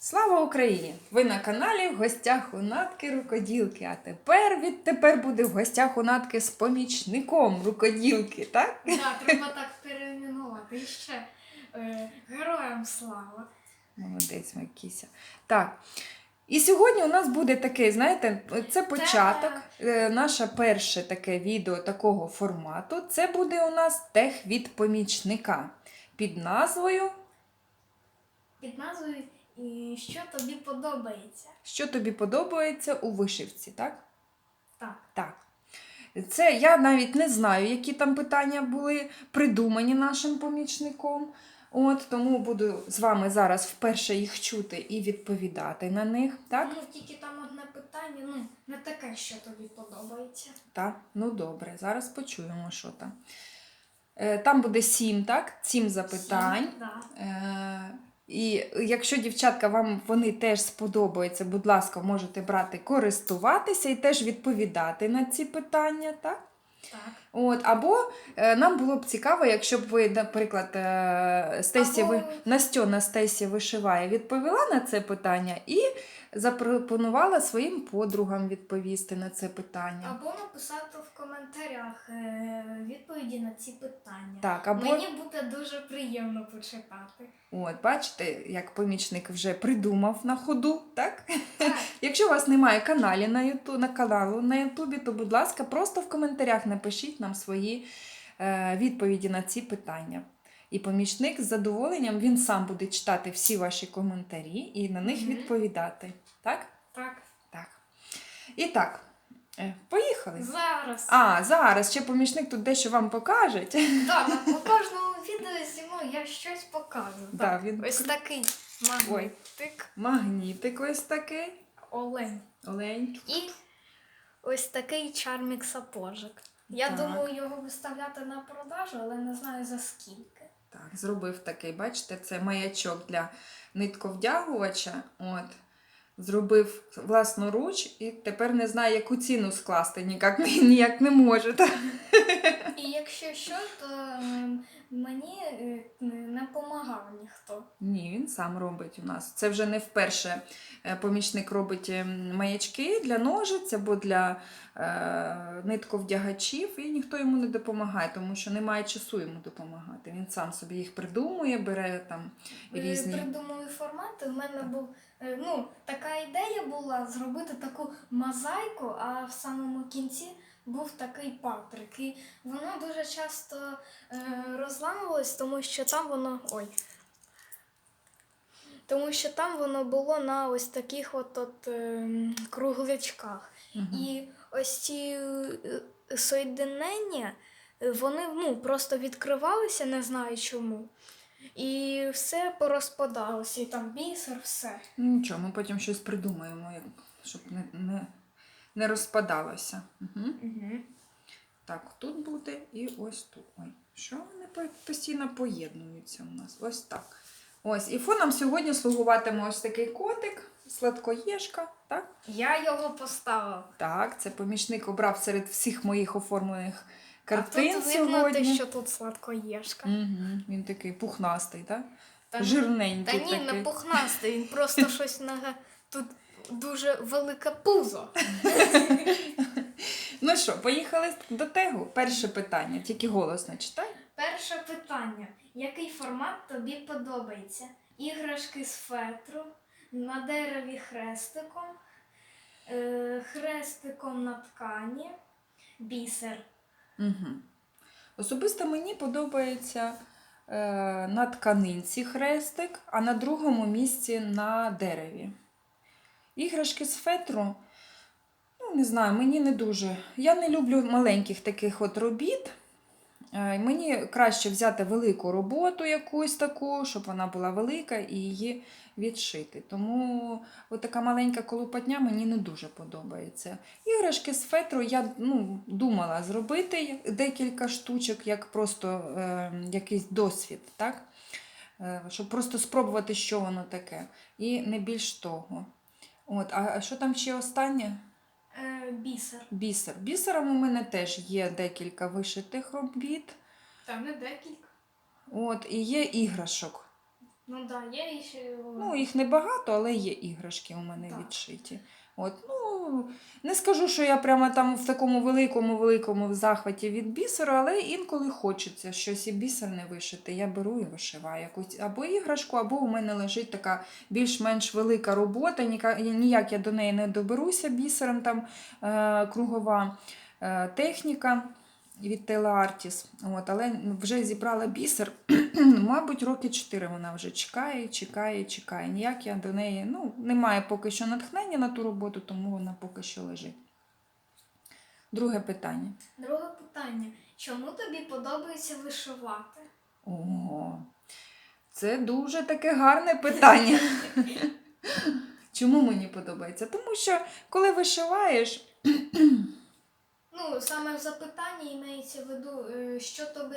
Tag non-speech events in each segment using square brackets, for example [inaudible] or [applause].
Слава Україні! Ви на каналі в гостях у Натки рукоділки. А тепер відтепер буде в гостях у Натки з помічником рукоділки, так? Так, треба так перейменувати. Ще е, героям слава. Молодець, моя кіся. Так. І сьогодні у нас буде таке, знаєте, це початок, е, наше перше таке відео такого формату. Це буде у нас тех від помічника під назвою Під назвою і що тобі подобається. Що тобі подобається у вишивці, так? Так. Так. Це я навіть не знаю, які там питання були придумані нашим помічником. От, тому буду з вами зараз вперше їх чути і відповідати на них. Так? Ну, тільки там одне питання, ну, не таке, що тобі подобається. Так, ну добре, зараз почуємо, що там. Е, Там буде сім, так? Сім запитань. Сім, да. І якщо дівчатка вам вони теж сподобаються, будь ласка, можете брати користуватися і теж відповідати на ці питання, так? Так. От, або е, нам було б цікаво, якщо б ви, наприклад, е, Стесі, Або- ви, Настьона Стесі вишиває, відповіла на це питання і запропонувала своїм подругам відповісти на це питання. Або написати в коментарях е, відповіді на ці питання. Так, або Мені буде дуже приємно почитати. от, бачите, як помічник вже придумав на ходу, так? Так. [laughs] Якщо у вас немає каналі на Юту, на каналу на Ютубі, то, будь ласка, просто в коментарях напишіть нам свої е, відповіді на ці питання. І помічник з задоволенням він сам буде читати всі ваші коментарі і на них Мгм. відповідати. Так? Так. Так. І так, е, поїхали. Зараз. А, зараз ще помічник тут дещо вам покаже. Так, по кожному відео зніму я щось покажу. Да, Так, він- Ось такий магнитик, Магнітик ось такий. олень. Олень. І ось такий чармік сапожик. Я Так. думаю його виставляти на продажу, але не знаю за скільки. Так, зробив такий, бачите, це маячок для нитковдягувача. От. Зробив власноруч і тепер не знає, яку ціну скласти, ніяк, ніяк не може. Так? І якщо що, то ем, мені е, не допомагав ніхто. Ні, він сам робить у нас. Це вже не вперше е, помічник робить ем, маячки для ножиць або для е, нитковдягачів, і ніхто йому не допомагає, тому що немає часу йому допомагати. Він сам собі їх придумує, бере там Е, різні. Придумали формати. В мене був ну, така ідея була зробити таку мозаїку, а в самому кінці був такий патрик. І воно дуже часто е, розламувалось, тому що там воно. Ой. Тому що там воно було на ось таких от, от ем, круглячках. Мгм. І ось ці е, соєдинення, е, вони ну, просто відкривалися, не знаю чому. І все порозпадалося, і там бісер, все. Ну, Нічого, ми потім щось придумаємо, як- щоб не, не, не розпадалося. Угу. Угу. Так, тут буде і ось тут. Ой, що вони по- постійно поєднуються у нас? Ось так. Ось, і фоном сьогодні слугуватиме ось такий котик, сладкоєшка, так? Я його поставила. Так, це помічник обрав серед всіх моїх оформлених картин а тут видно сьогодні. те, що тут сладкоєшка. Угу. Він такий пухнастий, так? Та, Жирненький та ні, такий. не пухнастий, він просто [laughs] щось на тут дуже велике пузо. [laughs] Ну що, поїхали до тегу. Перше питання, тільки голосно читай. Перше питання. Який формат тобі подобається? Іграшки з фетру, на дереві хрестиком, е, хрестиком на ткані, бісер. Угу. Особисто мені подобається е, на тканинці хрестик, а на другому місці на дереві. Іграшки з фетру, ну, не знаю, мені не дуже. Я не люблю маленьких таких от робіт. Е, Мені краще взяти велику роботу якусь таку, щоб вона була велика і її відшити. Тому така маленька колупатня мені не дуже подобається. Іграшки з фетру я ну, думала зробити декілька штучок, як просто е, якийсь досвід, так? Е, щоб просто спробувати, що воно таке. І не більш того. От, а що там ще останнє? Е, бісер. Бісер. Бісером у мене теж є декілька вишитих робіт. Там не декілька. От, і є іграшок. Ну так, да, є ще. Ну, їх небагато, але є іграшки у мене Так. відшиті. От, ну, не скажу, що я прямо там в такому великому великому захваті від бісеру, але інколи хочеться щось і бісерне вишити. Я беру і вишиваю якусь або іграшку, або у мене лежить така більш-менш велика робота. Ніяк я до неї не доберуся бісером, там е, кругова е, техніка від Телеартіс. От, але вже зібрала бісер. [clears throat] Мабуть, роки 4 вона вже чекає, чекає, чекає. Ніяк я до неї ну, немає поки що натхнення на ту роботу, тому вона поки що лежить. Друге питання. Друге питання. Чому тобі подобається вишивати? Ого, це дуже таке гарне питання. [laughs] Чому мені подобається? Тому що коли вишиваєш, Ну, саме в запитанні імеється в виду, е, що тобі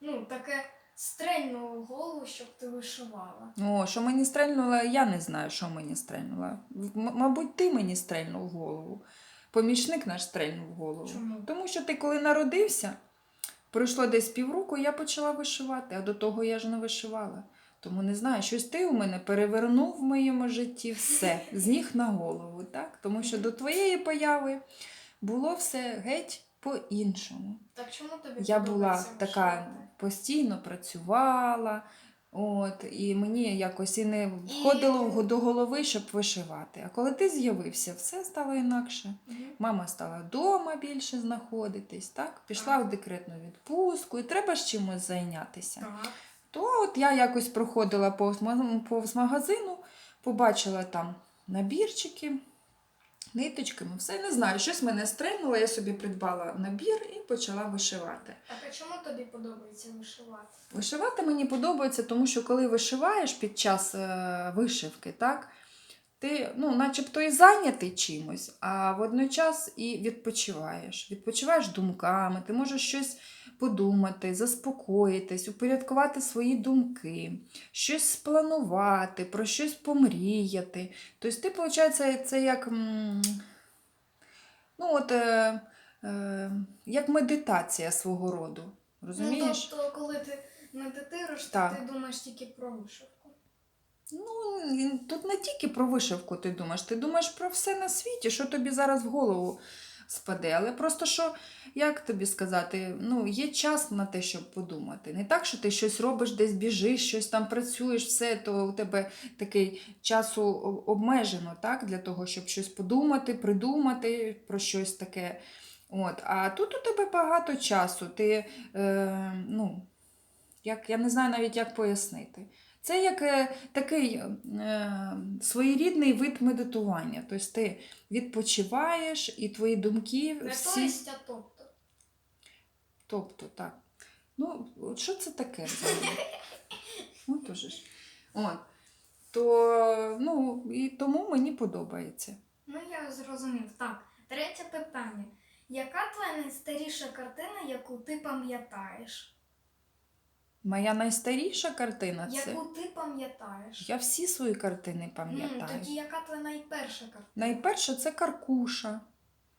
ну, таке стрельнуло в голову, щоб ти вишивала. О, що мені стрельнуло, я не знаю, що мені стрельнуло. М- мабуть, ти мені стрельнув в голову. Помічник наш стрельнув в голову. Чому? Тому що ти, коли народився, пройшло десь півроку, я почала вишивати, а до того я ж не вишивала. Тому не знаю, щось ти у мене перевернув в моєму житті все з ніг на голову, так? Тому що до твоєї появи було все геть по-іншому. Так чому тобі Я була така вишивати? постійно працювала, от, і мені якось і не входило в- до голови, щоб вишивати. А коли ти з'явився, все стало інакше. Мгм. Мама стала вдома більше знаходитись, так? пішла Так. в декретну відпустку, і треба ж чимось зайнятися. Так. То от я якось проходила повз магазину, побачила там набірчики, ниточками, все не знаю, щось мене стрельнуло, я собі придбала набір і почала вишивати. А чому тобі подобається вишивати? Вишивати мені подобається, тому що коли вишиваєш під час е, вишивки, так, ти ну, начебто і зайнятий чимось, а водночас і відпочиваєш. Відпочиваєш думками, ти можеш щось подумати, заспокоїтись, упорядкувати свої думки, щось спланувати, про щось помріяти. Тобто ти, виходить, це як, ну, от, е, е, як медитація свого роду. Розумієш? Ну, тобто, коли ти медитируєш, то ти думаєш тільки про вишивку. Ну, тут не тільки про вишивку ти думаєш, ти думаєш про все на світі, що тобі зараз в голову спаде. Але просто що, як тобі сказати, ну, є час на те, щоб подумати. Не так, що ти щось робиш, десь біжиш, щось там працюєш, все, то у тебе такий часу обмежено, так, для того, щоб щось подумати, придумати про щось таке. От. А тут у тебе багато часу. Ти, е, ну, як, я не знаю навіть, як пояснити. Це як е, такий е, своєрідний вид медитування. Тобто ти відпочиваєш і твої думки всі. а тобто. Тобто, так. Ну, що це таке взагалі? [laughs] От уже ж. От. То, ну, і тому мені подобається. Ну, я зрозумів. Так, третє питання. Яка твоя найстаріша картина, яку ти пам'ятаєш? Моя найстаріша картина це. Яку ти пам'ятаєш? Я всі свої картини пам'ятаю. тоді яка твоя найперша картина? Найперше це каркуша.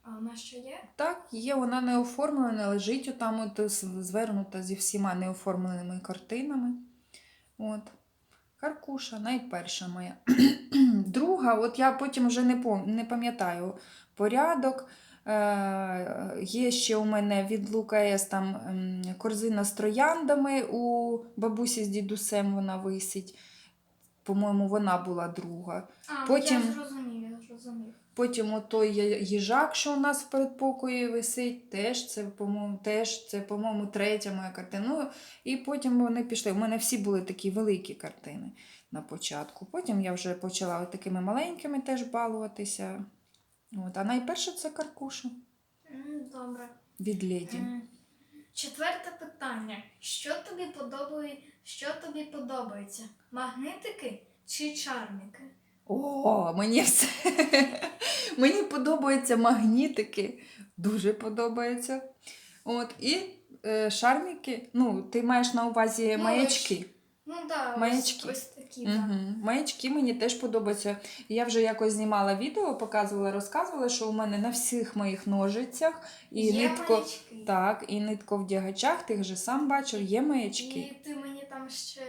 А вона що є? Так, є, вона не оформлена, лежить отам от звернута зі всіма неоформленими картинами. От. Каркуша, найперша моя. [clears throat] Друга, от я потім вже не пам'ятаю порядок. Е, є ще у мене від Лука там ем, корзина з трояндами у бабусі з дідусем вона висить. По-моєму, вона була друга. А, Потім- я зрозумів, я зрозумів. Потім отой їжак, що у нас в передпокої висить, теж це, по-моєму, теж це, по-моєму, третя моя картина. Ну, і потім вони пішли. У мене всі були такі великі картини на початку. Потім я вже почала такими маленькими теж балуватися. От. А найперше це каркуша Добре. від леді. Четверте питання. Що тобі подобає, що тобі подобається? Магнитики чи чарники? О, мені все. [laughs] мені подобаються магнітики. Дуже подобається. От, і е, шарміки. Ну, ти маєш на увазі маячки. Ну да, Маячки. Ось, ось маячки. Угу. Маячки мені теж подобаються. Я вже якось знімала відео, показувала, розказувала, що у мене на всіх моїх ножицях і Є нитко. маячки. Так, і нитковдягачах, ти вже сам бачив, є маячки. І ти мені там ще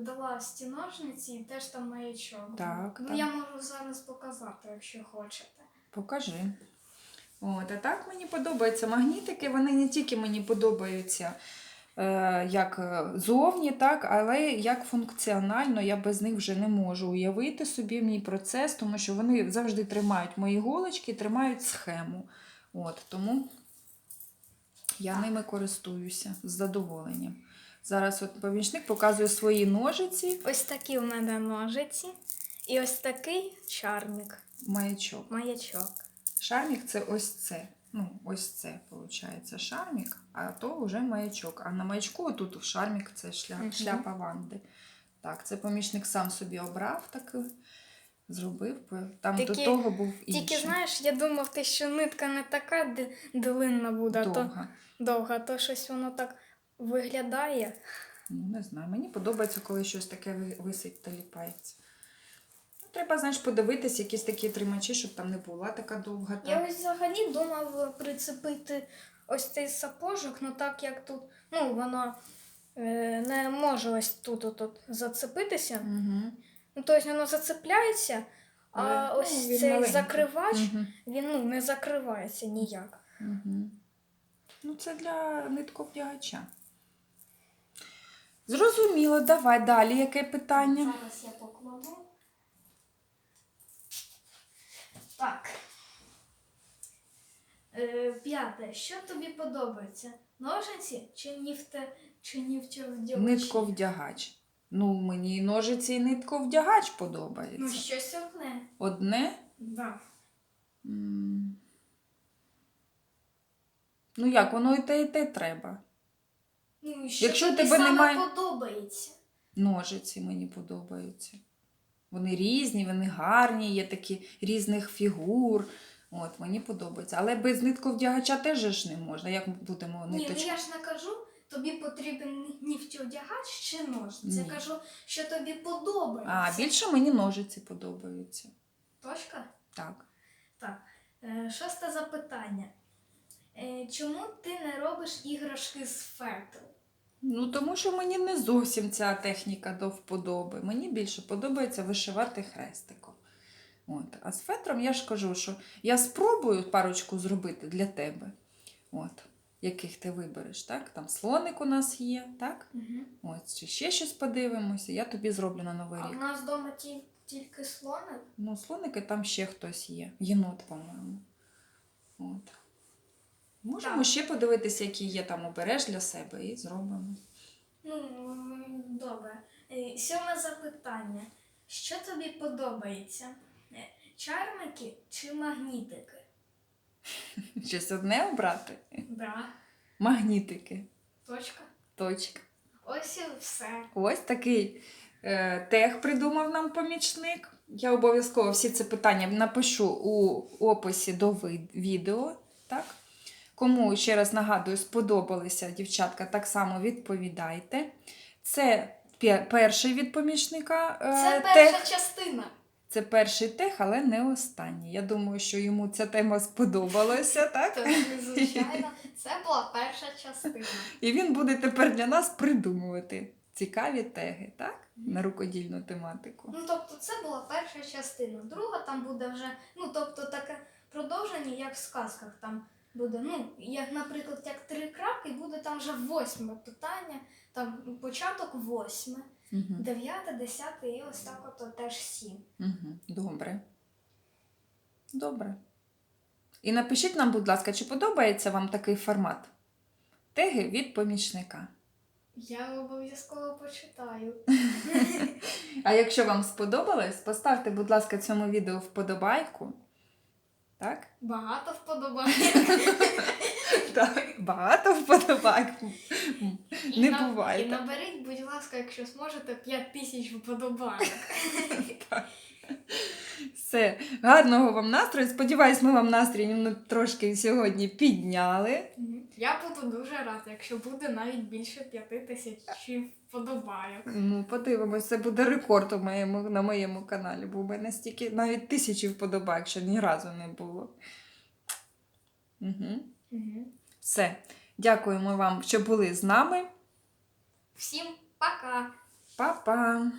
дала ці ножниці і теж там маячок. Так, Ну так. я можу зараз показати, якщо хочете. Покажи. От, а так мені подобаються магнітики, вони не тільки мені подобаються як е, зовні, так, але як функціонально я без них вже не можу уявити собі мій процес, тому що вони завжди тримають мої голочки, тримають схему. От, тому я ними користуюся з задоволенням. Зараз от помічник показує свої ножиці, Ось такі у мене ножиці. І ось такий чармік, маячок. маячок. Шармік це ось це. Ну, ось це, виходить, шармік, а то вже маячок. А на маячку тут шармік це шля... Мгм. шляпа Ванди. Так, це помічник сам собі обрав так зробив. Там до Тільки- того був інший. Тільки знаєш, я думав, ти, що нитка не така длинна буде, а то Довга. довга, то щось воно так виглядає. Ну, не знаю. Мені подобається, коли щось таке ви- висить та ліпається. Ну, Треба, знаєш, подивитись, якісь такі тримачі, щоб там не була така довга. Я ось взагалі думав прицепити ось цей сапожок, ну так як тут, ну воно е, не може ось тут от, от зацепитися. Угу. Ну, тобто воно зацепляється, а Але, ну, ось він цей маленький. закривач, Угу. він ну, не закривається ніяк. Угу. Ну, це для нитковдягача. Зрозуміло, давай далі. Яке питання? Зараз я покладу. Так. Е, п'яте. Що тобі подобається? Ножиці чи нігте, чи нігтєвдягачі? Нитковдягач. Ну, мені і ножиці і нитковдягач подобається. Ну, подобається. щось одне. Одне. Да. М. Ну як, воно і те, і те треба. Ну, і що Якщо тобі тебе саме немає- подобається? Ножиці мені подобаються. Вони різні, вони гарні, є такі різних фігур. От, мені подобається. Але без нитковдягача теж ж не можна. Як ми будемо Ні, ну ниточку? я ж не кажу, тобі потрібен нігтєвдягач чи ножниці. Я кажу, що тобі подобається. А, більше мені ножиці подобаються. Точка? Так. Так. Е, шосте запитання. Е, чому ти не робиш іграшки з фетру? Ну, тому що мені не зовсім ця техніка до вподоби. Мені більше подобається вишивати хрестиком. От. А з фетром я ж кажу, що я спробую парочку зробити для тебе. От. Яких ти вибереш, так? Там слоник у нас є, так? Угу. От, чи ще щось подивимося, я тобі зроблю на новий А в нас вдома ті, тільки слоник. Ну, слоники там ще хтось є. Єнот, по-моєму. От. Можемо Так. ще подивитися, які є там обереш для себе, і зробимо. Ну, добре. Е, сьоме запитання. Що тобі подобається? Е, Чармики чи магнітики? [laughs] Щось одне обрати? Да. Магнітики. Точка. Точка. Ось і все. Ось такий е, тех придумав нам помічник. Я обов'язково всі ці питання напишу у описі до відео. Так? Кому, ще раз нагадую, сподобалися дівчатка, так само відповідайте. Це перший від помічника е, Це тех. частина. Це перший тех, але не останній. Я думаю, що йому ця тема сподобалася, [laughs] так? Так, звичайно, це була перша частина. І він буде тепер для нас придумувати цікаві теги, так? На рукодільну тематику. Ну, тобто, це була перша частина. Друга там буде вже, ну, тобто, таке продовження, як в сказках. Там буде, ну, як, наприклад, як три крапки, буде там вже восьме питання, там початок восьме, Угу. дев'яте, десяте і ось так от теж сім. Угу. Добре. Добре. І напишіть нам, будь ласка, чи подобається вам такий формат? Теги від помічника. Я обов'язково почитаю. [laughs] А якщо вам сподобалось, поставте, будь ласка, цьому відео вподобайку. Так? Багато вподобає. [laughs] Так. Багато вподобайк. І Не на- буває. І так? наберіть, будь ласка, якщо зможете, 5 тисяч вподобайок. [laughs] Все, гарного вам настрою. Сподіваюсь, ми вам настрій ну, трошки сьогодні підняли. Я буду дуже рада, якщо буде навіть більше п'яти тисяч вподобайок. Ну, подивимось, це буде рекорд у моєму, на моєму каналі, бо у мене стільки навіть тисячі вподобайок, ще ні разу не було. Угу. Угу. Все. Дякуємо вам, що були з нами. Всім пока! Па-па!